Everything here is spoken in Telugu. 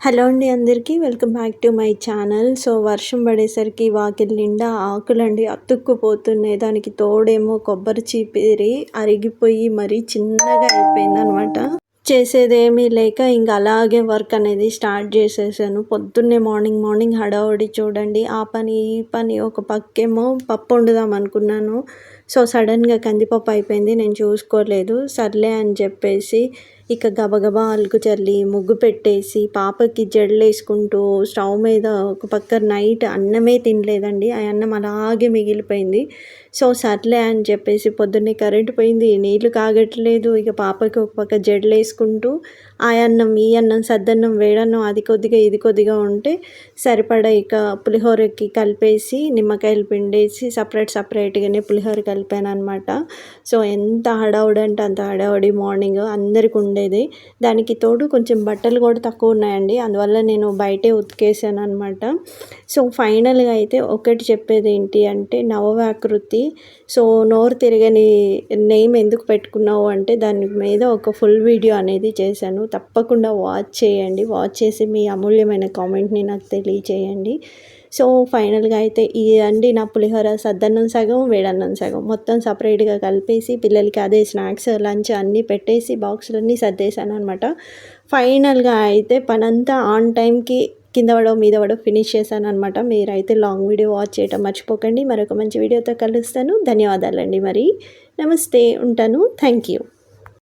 హలో అండి అందరికీ welcome back to my channel. So వర్షం పడేసరికి వాకిలి నిండా ఆకులండి అతుక్కుపోతున్నాయి. దానికి తోడేమో కొబ్బరి చీపిరి అరిగిపోయి మరీ చిన్నగా అయిపోయిందనమాట. చేసేదేమీ లేక ఇంకా అలాగే వర్క్ అనేది స్టార్ట్ చేసేసాను. పొద్దున్నే మార్నింగ్ మార్నింగ్ హడావుడి చూడండి. ఆ పని ఈ పని ఒక పక్కేమో పప్పు వండుదాం అనుకున్నాను. సో సడన్గా కందిపప్పు అయిపోయింది. నేను చూసుకోలేదు. సర్లే అని చెప్పేసి ఇక గబగబా అలుకు చల్లి ముగ్గు పెట్టేసి పాపకి జడలేసుకుంటూ స్టవ్ మీద ఒక పక్క నైట్ అన్నమే తినలేదండి. ఆ అన్నం అలాగే మిగిలిపోయింది. సో సర్లే అని చెప్పేసి పొద్దున్నే కరెంటు పోయింది. నీళ్ళు కాగట్లేదు. ఇక పాపకి ఒక పక్క జడలేసుకుంటూ ఆ అన్నం ఈ అన్నం సద్దన్నం వేడన్నం అది కొద్దిగా ఇది కొద్దిగా ఉంటే సరిపడా ఇక పులిహోరకి కలిపేసి నిమ్మకాయలు పిండేసి సపరేట్ సపరేట్గానే పులిహోర కలిపాను అనమాట సో ఎంత హడావుడి అంటే అంత హడావుడి మార్నింగ్ అందరికి ఉండే ఉండేది. దానికి తోడు కొంచెం బట్టలు కూడా తక్కువ ఉన్నాయండి. అందువల్ల నేను బయటే ఉతికేసాను అనమాట సో ఫైనల్గా అయితే ఒకటి చెప్పేది ఏంటి అంటే నవవాకృతి సో నోరు తిరగని నేమ్ ఎందుకు పెట్టుకున్నావు అంటే దాని మీద ఒక ఫుల్ వీడియో అనేది చేశాను. తప్పకుండా వాచ్ చేయండి. వాచ్ చేసి మీ అమూల్యమైన కామెంట్ని నాకు తెలియచేయండి. సో ఫైనల్గా అయితే ఈ అండి నా పులిహోర సద్దన్నం సగం వేడన్నం సగం. మొత్తం సపరేట్గా కలిపేసి పిల్లలకి అదే స్నాక్స్ లంచ్ అన్నీ పెట్టేసి బాక్సులన్నీ సర్దేశాను అనమాట ఫైనల్గా అయితే పనంతా ఆన్ టైంకి కింద పడవ మీద పడవ ఫినిష్ చేశాను అనమాట మీరైతే లాంగ్ వీడియో వాచ్ చేయటం మర్చిపోకండి. మరొక మంచి వీడియోతో కలుస్తాను. ధన్యవాదాలండి మరి. నమస్తే ఉంటాను. Thank you.